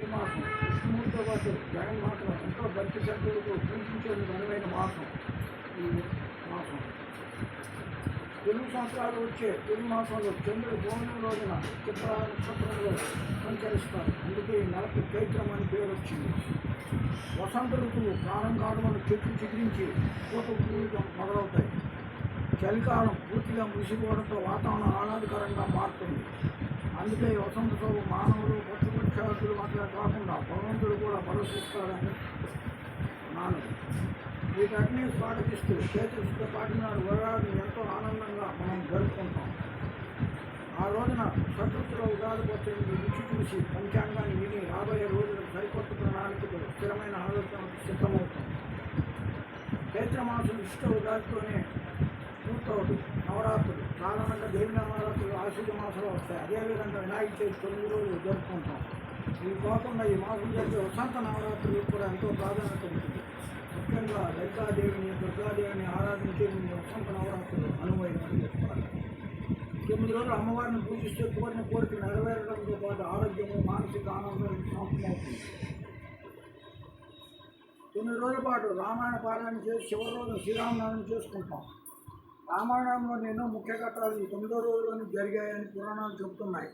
ఈ మాసం. విష్ణుమూర్తితో పాటు జగన్మాతను ఎంతో భక్తి శ్రద్ధలతో పూజించేందుకు అనువైన మాసం. ఈ మాసం. తెలుగు సంవత్సరాలు వచ్చే తెలుగు మాసంలో చంద్రుడు పౌర్ణమి రోజున చిత్ర నక్షత్రంలో సంచరిస్తారు. అందుకే ఈ నెలకు చైత్రం అని పేరు వచ్చింది. వసంత ఋతువు ప్రాణం కాడమని చెట్లు చిగురించి పూత పూలు మొదలవుతాయి. చలికాలం పూర్తిగా ముగిసిపోవడంతో వాతావరణం ఆహ్లాదకరంగా మారుతుంది. అందుకే వసంత సభ మానవులు పక్షుపక్షాదులు మాత్రమే కాకుండా భగవంతుడు కూడా పరోషిస్తాడని నాను వీటన్నీ స్వాగతిస్తూ చేతులతో పాటినాడు వరాన్ని ఎంతో ఆనందంగా మనం జరుపుకుంటాం. ఆ రోజున ప్రకృతిలో ఉగాది పచ్చడిని రుచి చూసి పంచాంగాన్ని విని రాబోయే రోజులకు సరికొత్త ప్రణాళికలు స్థిరమైన ఆలోచనకు సిద్ధమవుతాం. చైత్రమాసం ఇష్ట ఉగాదితోనే పూర్తవుతుంది నవరాత్రులు. సాధారణంగా దేవి నవరాత్రులు ఆశ్వజ మాసంలో వస్తాయి. అదేవిధంగా వినాయక చవితి తొమ్మిది రోజులు జరుపుకుంటాం. ఇవి కాకుండా ఈ మాసం జరిగే వసంత నవరాత్రులు కూడా ఎంతో ప్రాధాన్యత ఉంటుంది. ముఖ్యంగా లలితాదేవిని దుర్గాదేవిని ఆరాధించే వసంత నవరాత్రులు అనువైనవి చెప్తారు తొమ్మిది రోజులు అమ్మవారిని పూజిస్తే కోరిన కోరిక నెరవేరడంతో పాటు ఆరోగ్యము మానసిక ఆనందం సాధ్యమవుతుంది తొమ్మిది రోజుల పాటు రామాయణ పారాయణ చేసి చివరి రోజు శ్రీరామనవమి చేసుకుంటాం. రామాయణంలో నేను ముఖ్య ఘట్టాలు ఈ తొమ్మిదో రోజులను జరిగాయని పురాణాలు చెబుతున్నాయి.